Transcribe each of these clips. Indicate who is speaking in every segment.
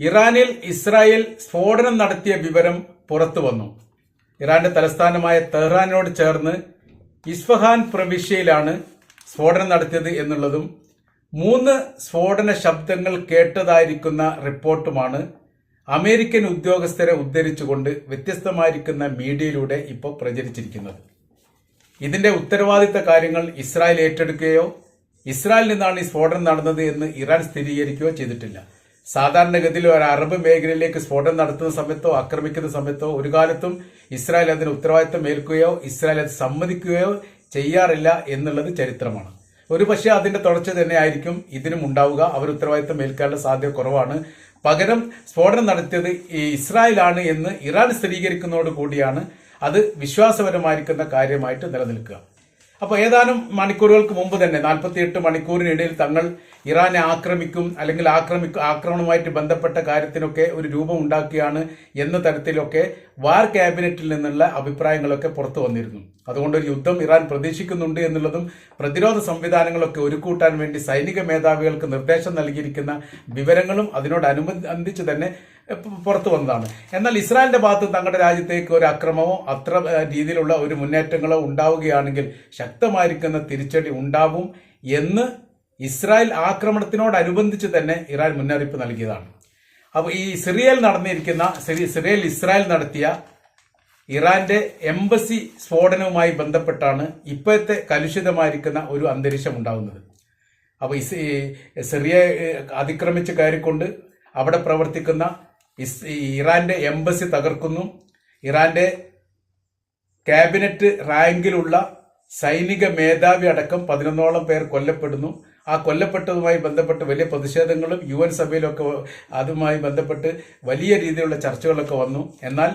Speaker 1: ഇറാനിൽ ഇസ്രായേൽ സ്ഫോടനം നടത്തിയ വിവരം പുറത്തു വന്നു. ഇറാന്റെ തലസ്ഥാനമായ തെഹ്റാനോട് ചേർന്ന് ഇസ്ഫഹാൻ പ്രവിശ്യയിലാണ് സ്ഫോടനം നടത്തിയത് എന്നുള്ളതും മൂന്ന് സ്ഫോടന ശബ്ദങ്ങൾ കേട്ടതായിരിക്കുന്ന റിപ്പോർട്ടുമാണ് അമേരിക്കൻ ഉദ്യോഗസ്ഥരെ ഉദ്ധരിച്ചുകൊണ്ട് വ്യത്യസ്തമായിരിക്കുന്ന മീഡിയയിലൂടെ ഇപ്പോൾ പ്രചരിച്ചിരിക്കുന്നത്. ഇതിന്റെ ഉത്തരവാദിത്ത കാര്യങ്ങൾ ഇസ്രായേൽ ഏറ്റെടുക്കുകയോ ഇസ്രായേലിൽ നിന്നാണ് ഈ സ്ഫോടനം നടന്നത് എന്ന് ഇറാൻ സ്ഥിരീകരിക്കുകയോ ചെയ്തിട്ടില്ല. സാധാരണഗതിയിൽ ഒരു അറബ് മേഖലയിലേക്ക് സ്ഫോടനം നടത്തുന്ന സമയത്തോ ആക്രമിക്കുന്ന സമയത്തോ ഒരു കാലത്തും ഇസ്രായേൽ അതിന് ഉത്തരവാദിത്തം ഏൽക്കുകയോ ഇസ്രായേൽ അത് സമ്മതിക്കുകയോ ചെയ്യാറില്ല എന്നുള്ളത് ചരിത്രമാണ്. ഒരു പക്ഷേ അതിന്റെ തുടർച്ച തന്നെ ആയിരിക്കും ഇതിനും ഉണ്ടാവുക. അവർ ഉത്തരവാദിത്തം ഏൽക്കാനുള്ള സാധ്യത കുറവാണ്. പകരം സ്ഫോടനം നടത്തിയത് ഇസ്രായേലാണ് എന്ന് ഇറാൻ സ്ഥിരീകരിക്കുന്നതോട് കൂടിയാണ് അത് വിശ്വാസപരമായിരിക്കുന്ന കാര്യമായിട്ട് നിലനിൽക്കുക. അപ്പോൾ ഏതാനും മണിക്കൂറുകൾക്ക് മുമ്പ് തന്നെ നാൽപ്പത്തിയെട്ട് മണിക്കൂറിനിടയിൽ തങ്ങൾ ഇറാനെ ആക്രമിക്കും അല്ലെങ്കിൽ ആക്രമിക്കും ആക്രമണവുമായിട്ട് ബന്ധപ്പെട്ട കാര്യത്തിനൊക്കെ ഒരു രൂപം ഉണ്ടാക്കുകയാണ് എന്ന തരത്തിലൊക്കെ വാർ ക്യാബിനറ്റിൽ നിന്നുള്ള അഭിപ്രായങ്ങളൊക്കെ പുറത്തു വന്നിരുന്നു. അതുകൊണ്ട് ഒരു യുദ്ധം ഇറാൻ പ്രതീക്ഷിക്കുന്നുണ്ട് എന്നുള്ളതും പ്രതിരോധ സംവിധാനങ്ങളൊക്കെ ഒരുക്കൂട്ടാൻ വേണ്ടി സൈനിക മേധാവികൾക്ക് നിർദ്ദേശം നൽകിയിരിക്കുന്ന വിവരങ്ങളും അതിനോടനുബന്ധിച്ച് തന്നെ പുറത്തു വന്നതാണ്. എന്നാൽ ഇസ്രായേലിന്റെ ഭാഗത്ത് തങ്ങളുടെ രാജ്യത്തേക്ക് ഒരു അക്രമമോ അത്ര രീതിയിലുള്ള ഒരു മുന്നേറ്റങ്ങളോ ഉണ്ടാവുകയാണെങ്കിൽ ശക്തമായിരിക്കുന്ന തിരിച്ചടി ഉണ്ടാവും എന്ന് ഇസ്രായേൽ ആക്രമണത്തിനോടനുബന്ധിച്ച് തന്നെ ഇറാൻ മുന്നറിയിപ്പ് നൽകിയതാണ്. അപ്പോൾ ഈ സിറിയയിൽ നടന്നിരിക്കുന്ന സിറിയൽ ഇസ്രായേൽ നടത്തിയ ഇറാന്റെ എംബസി സ്ഫോടനവുമായി ബന്ധപ്പെട്ടാണ് ഇപ്പോഴത്തെ കലുഷിതമായിരിക്കുന്ന ഒരു അന്തരീക്ഷം ഉണ്ടാകുന്നത് അപ്പോൾ സിറിയ അതിക്രമിച്ച് കയറിക്കൊണ്ട് അവിടെ പ്രവർത്തിക്കുന്ന ഇറാന്റെ എംബസി തകർക്കുന്നു. ഇറാന്റെ ക്യാബിനറ്റ് റാങ്കിലുള്ള സൈനിക മേധാവി അടക്കം പതിനൊന്നോളം പേർ കൊല്ലപ്പെടുന്നു. ആ കൊല്ലപ്പെട്ടതുമായി ബന്ധപ്പെട്ട് വലിയ പ്രതിഷേധങ്ങളും യു എൻ സഭയിലൊക്കെ അതുമായി ബന്ധപ്പെട്ട് വലിയ രീതിയിലുള്ള ചർച്ചകളൊക്കെ വന്നു. എന്നാൽ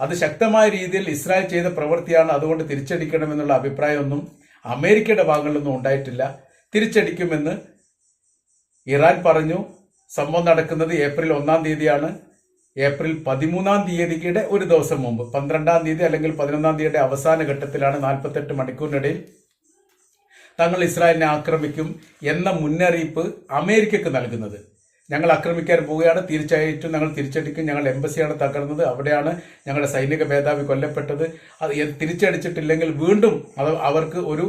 Speaker 1: അത് ശക്തമായ രീതിയിൽ ഇസ്രായേൽ ചെയ്ത പ്രവൃത്തിയാണ് അതുകൊണ്ട് തിരിച്ചടിക്കണമെന്നുള്ള അഭിപ്രായമൊന്നും അമേരിക്കയുടെ ഭാഗങ്ങളിലൊന്നും ഉണ്ടായിട്ടില്ല. തിരിച്ചടിക്കുമെന്ന് ഇറാൻ പറഞ്ഞു. സംഭവം നടക്കുന്നത് ഏപ്രിൽ ഒന്നാം തീയതിയാണ്. ഏപ്രിൽ പതിമൂന്നാം തീയതിയുടെ ഒരു ദിവസം മുമ്പ് പന്ത്രണ്ടാം തീയതി അല്ലെങ്കിൽ പതിനൊന്നാം തീയതിയുടെ അവസാന ഘട്ടത്തിലാണ് നാൽപ്പത്തെട്ട് മണിക്കൂറിനിടയിൽ തങ്ങൾ ഇസ്രായേലിനെ ആക്രമിക്കും എന്ന മുന്നറിയിപ്പ് അമേരിക്കക്ക് നൽകുന്നത്. ഞങ്ങൾ ആക്രമിക്കാൻ പോവുകയാണ്. തീർച്ചയായിട്ടും ഞങ്ങൾ തിരിച്ചടിക്കും. ഞങ്ങൾ എംബസിയാണ് തകർന്നത്. അവിടെയാണ് ഞങ്ങളുടെ സൈനിക മേധാവി കൊല്ലപ്പെട്ടത്. അത് തിരിച്ചടിച്ചിട്ടില്ലെങ്കിൽ വീണ്ടും അവർക്ക് ഒരു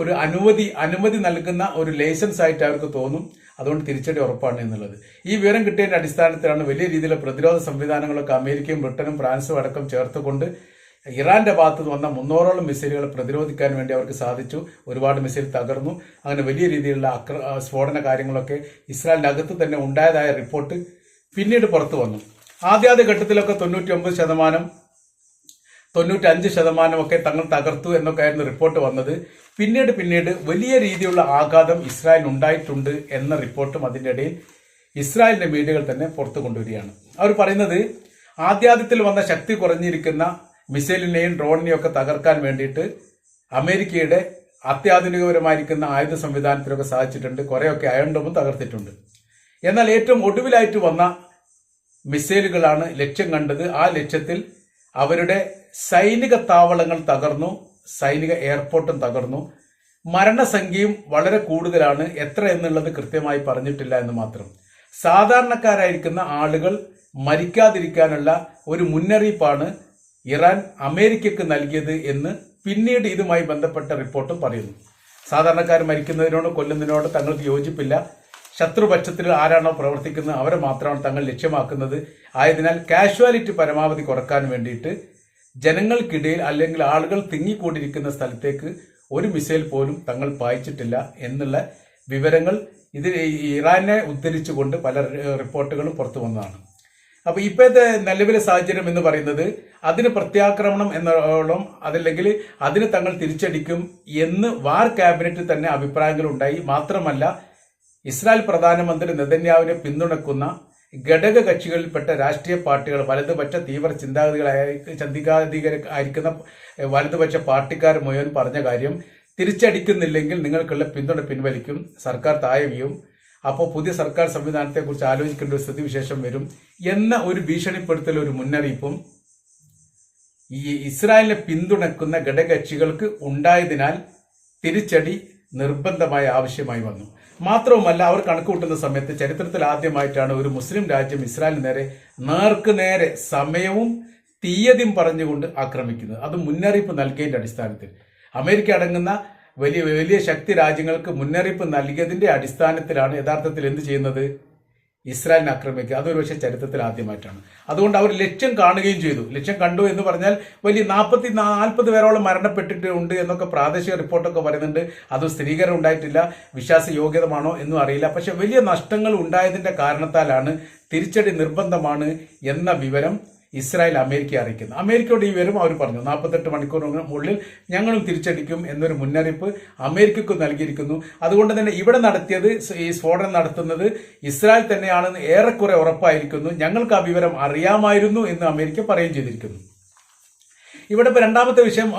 Speaker 1: ഒരു അനുമതി അനുമതി നൽകുന്ന ഒരു ലൈസൻസ് ആയിട്ട് അവർക്ക് തോന്നും. അതുകൊണ്ട് തിരിച്ചടി ഉറപ്പാണ് എന്നുള്ളത്. ഈ വിവരം കിട്ടിയതിന്റെ അടിസ്ഥാനത്തിലാണ് വലിയ രീതിയിലുള്ള പ്രതിരോധ സംവിധാനങ്ങളൊക്കെ അമേരിക്കയും ബ്രിട്ടനും ഫ്രാൻസും അടക്കം ചേർത്തുകൊണ്ട് ഇറാന്റെ ഭാഗത്ത് വന്ന മുന്നൂറോളം മിസൈലുകൾ പ്രതിരോധിക്കാൻ വേണ്ടി അവർക്ക് സാധിച്ചു. ഒരുപാട് മിസൈൽ തകർന്നു. അങ്ങനെ വലിയ രീതിയിലുള്ള അക്ര സ്ഫോടന കാര്യങ്ങളൊക്കെ ഇസ്രായേലിന്റെ അകത്ത് തന്നെ ഉണ്ടായതായ റിപ്പോർട്ട് പിന്നീട് പുറത്തു വന്നു. ആദ്യാദ്യ ഘട്ടത്തിലൊക്കെ തൊണ്ണൂറ്റി ഒമ്പത് ശതമാനം തൊണ്ണൂറ്റി അഞ്ച് ശതമാനമൊക്കെ തങ്ങൾ തകർത്തു എന്നൊക്കെ ആയിരുന്നു റിപ്പോർട്ട് വന്നത്. പിന്നീട് പിന്നീട് വലിയ രീതിയിലുള്ള ആഘാതം ഇസ്രായേൽ ഉണ്ടായിട്ടുണ്ട് എന്ന റിപ്പോർട്ടും അതിന്റെ ഇടയിൽ ഇസ്രായേലിന്റെ മീഡിയകൾ തന്നെ പുറത്തു കൊണ്ടുവരികയാണ്. അവർ പറയുന്നത് ആദ്യാദ്യത്തിൽ വന്ന ശക്തി കുറഞ്ഞിരിക്കുന്ന മിസൈലിനെയും ഡ്രോണിനെയും ഒക്കെ തകർക്കാൻ വേണ്ടിയിട്ട് അമേരിക്കയുടെ അത്യാധുനികപരമായിരിക്കുന്ന ആയുധ സംവിധാനത്തിലൊക്കെ സാധിച്ചിട്ടുണ്ട് കുറേയൊക്കെ അയൺഡോമും തകർത്തിട്ടുണ്ട്. എന്നാൽ ഏറ്റവും ഒടുവിലായിട്ട് വന്ന മിസൈലുകളാണ് ലക്ഷ്യം കണ്ടത്. ആ ലക്ഷ്യത്തിൽ അവരുടെ സൈനിക താവളങ്ങൾ തകർന്നു. സൈനിക എയർപോർട്ടും തകർന്നു. മരണസംഖ്യയും വളരെ കൂടുതലാണ്. എത്ര എന്നുള്ളത് കൃത്യമായി പറഞ്ഞിട്ടില്ല എന്ന് മാത്രം. സാധാരണക്കാരായിരിക്കുന്ന ആളുകൾ മരിക്കാതിരിക്കാനുള്ള ഒരു മുന്നറിയിപ്പാണ് ഇറാൻ അമേരിക്കക്ക് നൽകിയത് എന്ന് പിന്നീട് ഇതുമായി ബന്ധപ്പെട്ട റിപ്പോർട്ടും പറയുന്നു. സാധാരണക്കാർ മരിക്കുന്നതിനോട് കൊല്ലുന്നതിനോട് തങ്ങൾക്ക് യോജിപ്പില്ല. ശത്രുപക്ഷത്തിൽ ആരാണോ പ്രവർത്തിക്കുന്നത് അവരെ മാത്രമാണ് തങ്ങൾ ലക്ഷ്യമാക്കുന്നത്. ആയതിനാൽ കാഷ്വാലിറ്റി പരമാവധി കുറയ്ക്കാൻ വേണ്ടിയിട്ട് ജനങ്ങൾക്കിടയിൽ അല്ലെങ്കിൽ ആളുകൾ തിങ്ങിക്കൂടിയിരിക്കുന്ന സ്ഥലത്തേക്ക് ഒരു മിസൈൽ പോലും തങ്ങൾ പായിച്ചിട്ടില്ല എന്നുള്ള വിവരങ്ങൾ ഇതിൽ ഇറാനെ ഉദ്ധരിച്ചുകൊണ്ട് പല റിപ്പോർട്ടുകളും പുറത്തു വന്നതാണ്. അപ്പോൾ ഇപ്പോഴത്തെ നിലവിലെ സാഹചര്യം എന്ന് പറയുന്നത് അതിന് പ്രത്യാക്രമണം എന്നോളം അതല്ലെങ്കിൽ അതിന് തങ്ങൾ തിരിച്ചടിക്കും എന്ന് വാർ ക്യാബിനറ്റിൽ തന്നെ അഭിപ്രായങ്ങൾ ഉണ്ടായി മാത്രമല്ല ഇസ്രായേൽ പ്രധാനമന്ത്രി നെതന്യാവിനെ പിന്തുണക്കുന്ന ഘടക കക്ഷികളിൽപ്പെട്ട രാഷ്ട്രീയ പാർട്ടികൾ വലതുപക്ഷ തീവ്ര ചിന്താഗതികളായി ചിന്താഗതികളായ ചിന്തികാധികാരിക്കുന്ന വലതുപക്ഷ പാർട്ടിക്കാർ മുഴുവൻ പറഞ്ഞ കാര്യം തിരിച്ചടിക്കുന്നില്ലെങ്കിൽ നിങ്ങൾക്കുള്ള പിന്തുണ പിൻവലിക്കും സർക്കാർ താഴെയും അപ്പോൾ പുതിയ സർക്കാർ സംവിധാനത്തെക്കുറിച്ച് ആലോചിക്കേണ്ട ഒരു സ്ഥിതിവിശേഷം വരും എന്ന ഒരു ഭീഷണിപ്പെടുത്തൽ ഒരു മുന്നറിയിപ്പും ഈ ഇസ്രായേലിനെ പിന്തുണക്കുന്ന ഘടകകക്ഷികൾക്ക് ഉണ്ടായതിനാൽ തിരിച്ചടി നിർബന്ധമായ ആവശ്യമായി വന്നു. മാത്രവുമല്ല അവർ കണക്കുകൂട്ടുന്ന സമയത്ത് ചരിത്രത്തിൽ ആദ്യമായിട്ടാണ് ഒരു മുസ്ലിം രാജ്യം ഇസ്രായേലിന് നേരെ നേർക്ക് നേരെ സമയവും തീയതിയും പറഞ്ഞുകൊണ്ട് ആക്രമിക്കുന്നത്. അത് മുന്നറിയിപ്പ് നൽകിയതിന്റെ അടിസ്ഥാനത്തിൽ. അമേരിക്ക അടങ്ങുന്ന വലിയ വലിയ ശക്തി രാജ്യങ്ങൾക്ക് മുന്നറിയിപ്പ് നൽകിയതിന്റെ അടിസ്ഥാനത്തിലാണ് യഥാർത്ഥത്തിൽ എന്ത് ചെയ്യുന്നത്? ഇസ്രായേലിനെ ആക്രമിക്കുക. അതൊരു പക്ഷേ ചരിത്രത്തിൽ ആദ്യമായിട്ടാണ്. അതുകൊണ്ട് അവർ ലക്ഷ്യം കാണുകയും ചെയ്തു. ലക്ഷ്യം കണ്ടു എന്ന് പറഞ്ഞാൽ വലിയ നാൽപ്പത്തി നാൽപ്പത് പേരോളം മരണപ്പെട്ടിട്ടുണ്ട് എന്നൊക്കെ പ്രാദേശിക റിപ്പോർട്ടൊക്കെ പറയുന്നുണ്ട്. അത് സ്ഥിരീകരണം ഉണ്ടായിട്ടില്ല. വിശ്വാസ യോഗ്യതമാണോ എന്നും അറിയില്ല. പക്ഷെ വലിയ നഷ്ടങ്ങൾ ഉണ്ടായതിന്റെ കാരണത്താലാണ് തിരിച്ചടി നിർബന്ധമാണ് എന്ന വിവരം ഇസ്രായേൽ അമേരിക്കയെ അറിയിക്കുന്നു. അമേരിക്കയോട് ഈ വിവരം അവർ പറഞ്ഞു. നാൽപ്പത്തെട്ട് മണിക്കൂറിനുള്ളിൽ ഞങ്ങളും തിരിച്ചടിക്കും എന്നൊരു മുന്നറിയിപ്പ് അമേരിക്കക്ക് നൽകിയിരിക്കുന്നു. അതുകൊണ്ട് തന്നെ ഇവിടെ നടത്തിയത് ഈ സ്ഫോടനം നടത്തുന്നത് ഇസ്രായേൽ തന്നെയാണെന്ന് ഏറെക്കുറെ ഉറപ്പായിരിക്കുന്നു. ഞങ്ങൾക്ക് ആ വിവരം അറിയാമായിരുന്നു എന്ന് അമേരിക്ക പറയുകയും ചെയ്തിരിക്കുന്നു. ഇവിടെ ഇപ്പൊ രണ്ടാമത്തെ വിഷയം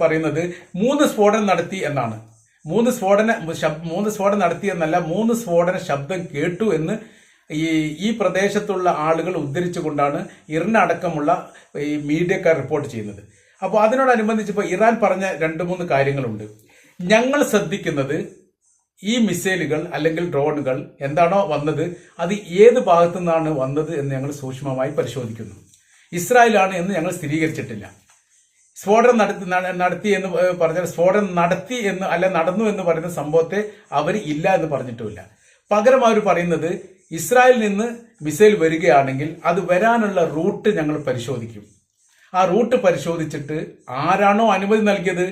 Speaker 1: പറയുന്നത് മൂന്ന് സ്ഫോടനം നടത്തി എന്നാണ്. മൂന്ന് സ്ഫോടന മൂന്ന് സ്ഫോടനം നടത്തി എന്നല്ല മൂന്ന് സ്ഫോടന ശബ്ദം കേട്ടു എന്ന് ഈ ഈ പ്രദേശത്തുള്ള ആളുകൾ ഉദ്ധരിച്ചുകൊണ്ടാണ് ഇറിന ഈ മീഡിയക്കാർ റിപ്പോർട്ട് ചെയ്യുന്നത്. അപ്പോൾ അതിനോടനുബന്ധിച്ച് ഇറാൻ പറഞ്ഞ രണ്ട് മൂന്ന് കാര്യങ്ങളുണ്ട്. ഞങ്ങൾ ശ്രദ്ധിക്കുന്നത് ഈ മിസൈലുകൾ അല്ലെങ്കിൽ ഡ്രോണുകൾ എന്താണോ വന്നത് അത് ഏത് ഭാഗത്തു നിന്നാണ് വന്നത് എന്ന് ഞങ്ങൾ സൂക്ഷ്മമായി പരിശോധിക്കുന്നു. ഇസ്രായേലാണ് എന്ന് ഞങ്ങൾ സ്ഥിരീകരിച്ചിട്ടില്ല. സ്ഫോടനം നടത്തി നടത്തി എന്ന് പറഞ്ഞാൽ സ്ഫോടനം നടത്തി എന്ന് അല്ല നടന്നു എന്ന് പറയുന്ന സംഭവത്തെ അവർ ഇല്ല എന്ന് പറഞ്ഞിട്ടുമില്ല. പകരം അവർ പറയുന്നത് ഇസ്രായേലിൽ നിന്ന് മിസൈൽ വരികയാണെങ്കിൽ അത് വരാനുള്ള റൂട്ട് ഞങ്ങൾ പരിശോധിക്കും. ആ റൂട്ട് പരിശോധിച്ചിട്ട് ആരാണോ അനുമതി നൽകിയത്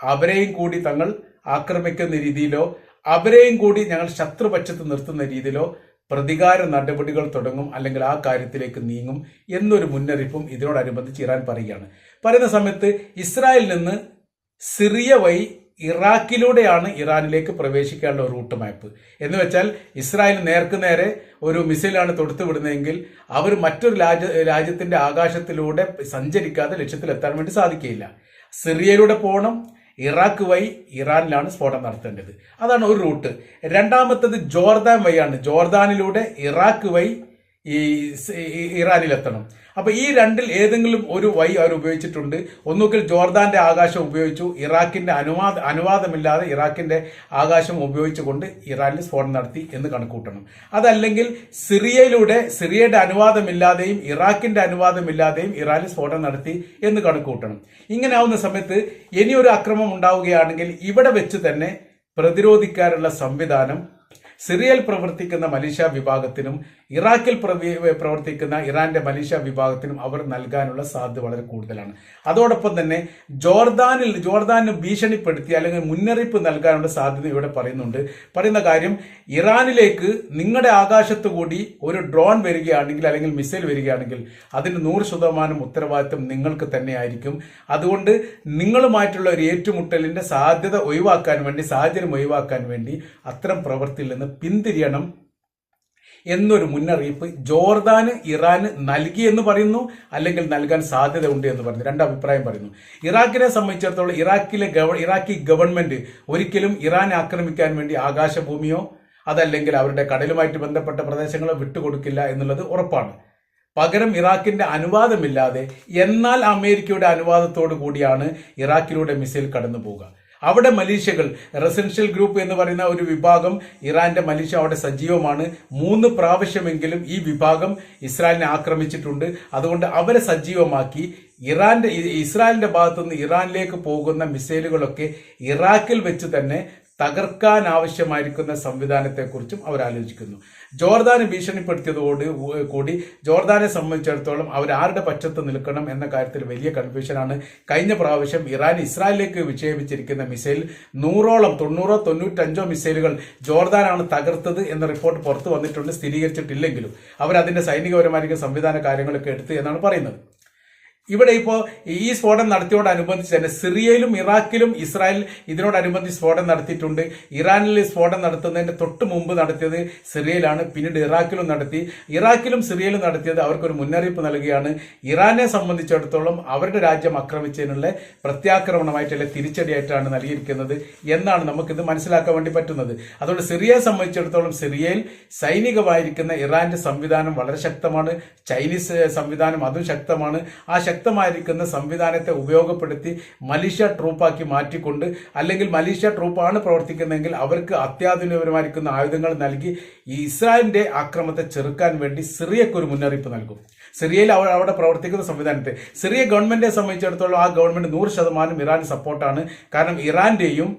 Speaker 1: അവരെയും കൂടി തങ്ങൾ ആക്രമിക്കുന്ന രീതിയിലോ അവരെയും കൂടി ഞങ്ങൾ ശത്രുപക്ഷത്ത് നിർത്തുന്ന രീതിയിലോ പ്രതികാര നടപടികൾ തുടങ്ങും അല്ലെങ്കിൽ ആ കാര്യത്തിലേക്ക് നീങ്ങും എന്നൊരു മുന്നറിയിപ്പും ഇതിനോടനുബന്ധിച്ച് ഇറാൻ പറയുകയാണ്. പറയുന്ന സമയത്ത് ഇസ്രായേലിൽ നിന്ന് സിറിയ വഴി ഇറാഖിലൂടെയാണ് ഇറാനിലേക്ക് പ്രവേശിക്കാനുള്ള റൂട്ട് മാപ്പ് എന്ന് വെച്ചാൽ ഇസ്രായേൽ നേർക്ക് നേരെ ഒരു മിസൈലാണ് തൊടുത്തു വിടുന്നതെങ്കിൽ അവർ മറ്റൊരു രാജ്യ രാജ്യത്തിന്റെ ആകാശത്തിലൂടെ സഞ്ചരിക്കാതെ ലക്ഷ്യത്തിലെത്താൻ വേണ്ടി സാധിക്കുകയില്ല. സിറിയയിലൂടെ പോകണം. ഇറാഖ് വഴി ഇറാനിലാണ് സ്ഫോടനം നടത്തേണ്ടത്. അതാണ് ഒരു റൂട്ട് രണ്ടാമത്തത് ജോർദാൻ വഴിയാണ്. ജോർദാനിലൂടെ ഇറാഖ് വഴി ഈ ഇറാനിലെത്തണം. അപ്പൊ ഈ രണ്ടിൽ ഏതെങ്കിലും ഒരു വഴി അവർ ഉപയോഗിച്ചിട്ടുണ്ട്. ഒന്നുകിൽ ജോർദാന്റെ ആകാശം ഉപയോഗിച്ചു ഇറാഖിന്റെ അനുവാദ അനുവാദമില്ലാതെ ഇറാഖിന്റെ ആകാശം ഉപയോഗിച്ചുകൊണ്ട് ഇറാനിൽ സ്ഫോടനം നടത്തി എന്ന് കണക്കൂട്ടണം. അതല്ലെങ്കിൽ സിറിയയിലൂടെ സിറിയയുടെ അനുവാദമില്ലാതെയും ഇറാഖിന്റെ അനുവാദമില്ലാതെയും ഇറാനിൽ സ്ഫോടനം നടത്തി എന്ന് കണക്കൂട്ടണം. ഇങ്ങനെ ആവുന്ന സമയത്ത് ഇനിയൊരു അക്രമം ഉണ്ടാവുകയാണെങ്കിൽ ഇവിടെ വെച്ച് തന്നെ പ്രതിരോധിക്കാനുള്ള സംവിധാനം സിറിയയിൽ പ്രവർത്തിക്കുന്ന മലേഷ്യ വിഭാഗത്തിനും ഇറാഖിൽ പ്രവർത്തിക്കുന്ന ഇറാന്റെ മലേഷ്യ വിഭാഗത്തിനും അവർ നൽകാനുള്ള സാധ്യത വളരെ കൂടുതലാണ്. അതോടൊപ്പം തന്നെ ജോർദാനിൽ ജോർദാനിന് ഭീഷണിപ്പെടുത്തി അല്ലെങ്കിൽ മുന്നറിയിപ്പ് നൽകാനുള്ള സാധ്യത ഇവിടെ പറയുന്നുണ്ട്. പറയുന്ന കാര്യം ഇറാനിലേക്ക് നിങ്ങളുടെ ആകാശത്തു കൂടി ഒരു ഡ്രോൺ വരികയാണെങ്കിൽ അല്ലെങ്കിൽ മിസൈൽ വരികയാണെങ്കിൽ അതിന് നൂറ് ശതമാനം ഉത്തരവാദിത്വം നിങ്ങൾക്ക് തന്നെയായിരിക്കും. അതുകൊണ്ട് നിങ്ങളുമായിട്ടുള്ള ഒരു ഏറ്റുമുട്ടലിന്റെ സാധ്യത ഒഴിവാക്കാൻ വേണ്ടി സാഹചര്യം ഒഴിവാക്കാൻ വേണ്ടി അത്തരം പ്രവൃത്തിയിൽ നിന്ന് പിന്തിരിയണം എന്നൊരു മുന്നറിയിപ്പ് ജോർദാന് ഇറാന് നൽകി എന്ന് പറയുന്നു അല്ലെങ്കിൽ നൽകാൻ സാധ്യതയുണ്ട് എന്ന് പറയുന്നു. രണ്ട് അഭിപ്രായം പറയുന്നു. ഇറാഖിനെ സംബന്ധിച്ചിടത്തോളം ഇറാഖിലെ ഗവ ഇറാഖി ഗവൺമെന്റ് ഒരിക്കലും ഇറാൻ ആക്രമിക്കാൻ വേണ്ടി ആകാശഭൂമിയോ അതല്ലെങ്കിൽ അവരുടെ കടലുമായിട്ട് ബന്ധപ്പെട്ട പ്രദേശങ്ങളോ വിട്ടുകൊടുക്കില്ല എന്നുള്ളത് ഉറപ്പാണ്. പകരം ഇറാഖിന്റെ അനുവാദമില്ലാതെ എന്നാൽ അമേരിക്കയുടെ അനുവാദത്തോടു കൂടിയാണ് ഇറാഖിലൂടെ മിസൈൽ കടന്നു പോവുക അവിടെ മലീഷ്യകൾ റെസിഡൻഷ്യൽ ഗ്രൂപ്പ് എന്ന് പറയുന്ന ഒരു വിഭാഗം ഇറാന്റെ മലീഷ്യ അവിടെ സജീവമാണ്. മൂന്ന് പ്രാവശ്യമെങ്കിലും ഈ വിഭാഗം ഇസ്രായേലിനെ ആക്രമിച്ചിട്ടുണ്ട്. അതുകൊണ്ട് അവരെ സജീവമാക്കി. ഇറാന്റെ ഇസ്രായേലിന്റെ ഭാഗത്തുനിന്ന് ഇറാനിലേക്ക് പോകുന്ന മിസൈലുകളൊക്കെ ഇറാഖിൽ വെച്ച് തന്നെ തകർക്കാൻ ആവശ്യമായിരിക്കുന്ന സംവിധാനത്തെക്കുറിച്ചും അവർ ആലോചിക്കുന്നു ജോർദാനെ ഭീഷണിപ്പെടുത്തിയതോട് കൂടി ജോർദാനെ സംബന്ധിച്ചിടത്തോളം അവർ ആരുടെ പക്ഷത്ത് നിൽക്കണം എന്ന കാര്യത്തിൽ വലിയ കൺഫ്യൂഷനാണ് കഴിഞ്ഞ പ്രാവശ്യം ഇറാൻ ഇസ്രായേലിലേക്ക് വിക്ഷേപിച്ചിരിക്കുന്ന മിസൈൽ നൂറോളം തൊണ്ണൂറോ തൊണ്ണൂറ്റഞ്ചോ മിസൈലുകൾ ജോർദാനാണ് തകർത്തത് എന്ന റിപ്പോർട്ട് പുറത്തു വന്നിട്ടുണ്ട് സ്ഥിരീകരിച്ചിട്ടില്ലെങ്കിലും. അവർ അതിന്റെ സൈനികപരമായിരിക്കും സംവിധാന കാര്യങ്ങളൊക്കെ എടുത്ത് എന്നാണ് പറയുന്നത്. ഇവിടെ ഇപ്പോൾ ഈ സ്ഫോടനം നടത്തിയോടനുബന്ധിച്ച് തന്നെ സിറിയയിലും ഇറാഖിലും ഇസ്രായേൽ ഇതിനോടനുബന്ധിച്ച് സ്ഫോടനം നടത്തിയിട്ടുണ്ട്. ഇറാനിൽ സ്ഫോടനം നടത്തുന്നതിന്റെ തൊട്ട് മുമ്പ് നടത്തിയത് സിറിയയിലാണ് പിന്നീട് ഇറാഖിലും നടത്തി. ഇറാഖിലും സിറിയയിലും നടത്തിയത് അവർക്കൊരു മുന്നറിയിപ്പ് നൽകുകയാണ്. ഇറാനെ സംബന്ധിച്ചിടത്തോളം അവരുടെ രാജ്യം ആക്രമിച്ചതിനുള്ള പ്രത്യാക്രമണമായിട്ട് അല്ലെങ്കിൽ തിരിച്ചടിയായിട്ടാണ് നൽകിയിരിക്കുന്നത് എന്നാണ് നമുക്കിത് മനസ്സിലാക്കാൻ വേണ്ടി പറ്റുന്നത്. അതുകൊണ്ട് സിറിയയെ സംബന്ധിച്ചിടത്തോളം സിറിയയിൽ സൈനികമായിരിക്കുന്ന ഇറാന്റെ സംവിധാനം വളരെ ശക്തമാണ്. ചൈനീസ് സംവിധാനം അതും ശക്തമാണ്. ആ ശക്തമായിരിക്കുന്ന സംവിധാനത്തെ ഉപയോഗപ്പെടുത്തി മലീഷ്യ ട്രൂപ്പാക്കി മാറ്റിക്കൊണ്ട് അല്ലെങ്കിൽ മലീഷ്യ ട്രൂപ്പാണ് പ്രവർത്തിക്കുന്നതെങ്കിൽ അവർക്ക് അത്യാധുനികപരമായിരിക്കുന്ന ആയുധങ്ങൾ നൽകി ഈ ഇസ്രായേലിന്റെ ആക്രമത്തെ ചെറുക്കാൻ വേണ്ടി സിറിയക്ക് ഒരു മുന്നറിയിപ്പ് നൽകും. സിറിയയിൽ അവർ അവിടെ പ്രവർത്തിക്കുന്ന സംവിധാനത്തെ സിറിയ ഗവൺമെന്റിനെ സംബന്ധിച്ചിടത്തോളം ആ ഗവൺമെന്റ് നൂറ് ശതമാനം ഇറാൻ സപ്പോർട്ടാണ് കാരണം ഇറാന്റെയും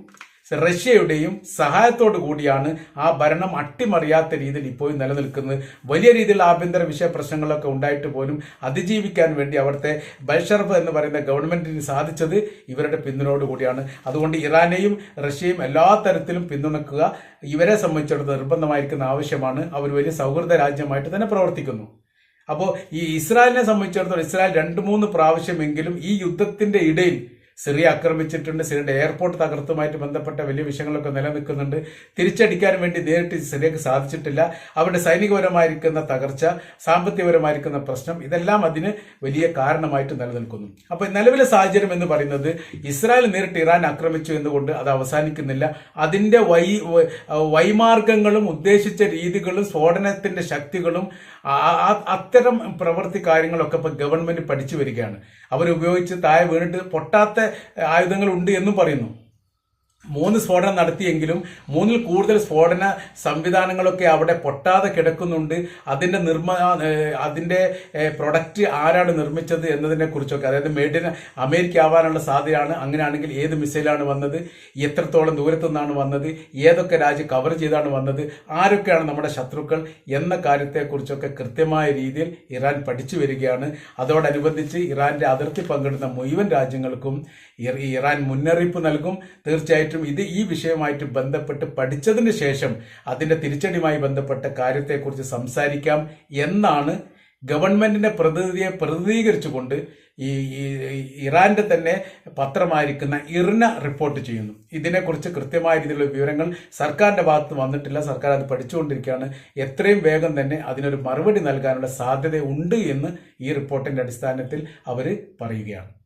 Speaker 1: റഷ്യയുടെയും സഹായത്തോടു കൂടിയാണ് ആ ഭരണം അട്ടിമറിയാത്ത രീതിയിൽ ഇപ്പോഴും നിലനിൽക്കുന്നത്. വലിയ രീതിയിൽ ആഭ്യന്തര വിഷയ പ്രശ്നങ്ങളൊക്കെ ഉണ്ടായിട്ട് പോലും അതിജീവിക്കാൻ വേണ്ടി അവിടുത്തെ ബൽഷർഫ് എന്ന് പറയുന്ന ഗവൺമെന്റിന് സാധിച്ചത് ഇവരുടെ പിന്തുണയോട് കൂടിയാണ്. അതുകൊണ്ട് ഇറാനെയും റഷ്യയും എല്ലാ തരത്തിലും പിന്തുണക്കുക ഇവരെ സംബന്ധിച്ചിടത്തോളം നിർബന്ധമായിരിക്കുന്ന ആവശ്യമാണ്. അവർ വലിയ സൗഹൃദ രാജ്യമായിട്ട് തന്നെ പ്രവർത്തിക്കുന്നു. അപ്പോൾ ഈ ഇസ്രായേലിനെ സംബന്ധിച്ചിടത്തോളം ഇസ്രായേൽ രണ്ട് മൂന്ന് പ്രാവശ്യമെങ്കിലും ഈ യുദ്ധത്തിന്റെ ഇടയിൽ സിറിയ ആക്രമിച്ചിട്ടുണ്ട്. സിറിയയുടെ എയർപോർട്ട് തകർത്തുമായിട്ട് ബന്ധപ്പെട്ട വലിയ വിഷയങ്ങളൊക്കെ നിലനിൽക്കുന്നുണ്ട്. തിരിച്ചടിക്കാൻ വേണ്ടി നേരിട്ട് സിറിയക്ക് സാധിച്ചിട്ടില്ല. അവരുടെ സൈനികപരമായിരിക്കുന്ന തകർച്ച സാമ്പത്തികപരമായിരിക്കുന്ന പ്രശ്നം ഇതെല്ലാം അതിന് വലിയ കാരണമായിട്ട് നിലനിൽക്കുന്നു. അപ്പോൾ നിലവിലെ സാഹചര്യം എന്ന് പറയുന്നത് ഇസ്രായേൽ നേരിട്ട് ഇറാൻ ആക്രമിച്ചു എന്നുകൊണ്ട് അത് അവസാനിക്കുന്നില്ല. അതിന്റെ വൈ വൈമാർഗങ്ങളും ഉദ്ദേശിച്ച രീതികളും സ്ഫോടനത്തിന്റെ ശക്തികളും അത്തരം പ്രവൃത്തി കാര്യങ്ങളൊക്കെ ഇപ്പൊ ഗവൺമെന്റ് പഠിച്ചു വരികയാണ്. അവരുപയോഗിച്ച് താഴെ വീണിട്ട് പൊട്ടാത്ത ആയുധങ്ങൾ ഉണ്ട് എന്നും പറയുന്നു. മൂന്ന് സ്ഫോടനം നടത്തിയെങ്കിലും മൂന്നിൽ കൂടുതൽ സ്ഫോടന സംവിധാനങ്ങളൊക്കെ അവിടെ പൊട്ടാതെ കിടക്കുന്നുണ്ട്. അതിന്റെ നിർമ്മ അതിന്റെ പ്രൊഡക്റ്റ് ആരാണ് നിർമ്മിച്ചത് എന്നതിനെ കുറിച്ചൊക്കെ അതായത് ഇൻ അമേരിക്ക ആവാനുള്ള സാധ്യതയാണ്. അങ്ങനെയാണെങ്കിൽ ഏത് മിസൈലാണ് വന്നത്? എത്രത്തോളം ദൂരത്തു നിന്നാണ് വന്നത്? ഏതൊക്കെ രാജ്യം കവർ ചെയ്താണ് വന്നത്? ആരൊക്കെയാണ് നമ്മുടെ ശത്രുക്കൾ? എന്ന കാര്യത്തെക്കുറിച്ചൊക്കെ കൃത്യമായ രീതിയിൽ ഇറാൻ പഠിച്ചു വരികയാണ്. അതോടനുബന്ധിച്ച് ഇറാന്റെ അതിർത്തി പങ്കിടുന്ന മുഴുവൻ രാജ്യങ്ങൾക്കും ഇറാൻ മുന്നറിയിപ്പ് നൽകും. തീർച്ചയായിട്ടും ഇത് ഈ വിഷയവുമായിട്ട് ബന്ധപ്പെട്ട് പഠിച്ചതിന് ശേഷം അതിന്റെ തിരിച്ചടിയുമായി ബന്ധപ്പെട്ട കാര്യത്തെക്കുറിച്ച് സംസാരിക്കാം എന്നാണ് ഗവൺമെന്റിന്റെ പ്രതിനിധിയെ പ്രതിനിധീകരിച്ചുകൊണ്ട് ഈ ഇറാന്റെ തന്നെ പത്രമായിരിക്കുന്ന ഇർന റിപ്പോർട്ട് ചെയ്യുന്നു. ഇതിനെക്കുറിച്ച് കൃത്യമായ രീതിയിലുള്ള വിവരങ്ങൾ സർക്കാരിന്റെ ഭാഗത്ത് വന്നിട്ടില്ല. സർക്കാർ അത് പഠിച്ചുകൊണ്ടിരിക്കുകയാണ്. എത്രയും വേഗം തന്നെ അതിനൊരു മറുപടി നൽകാനുള്ള സാധ്യത ഉണ്ട് എന്ന് ഈ റിപ്പോർട്ടിന്റെ അടിസ്ഥാനത്തിൽ അവർ പറയുകയാണ്.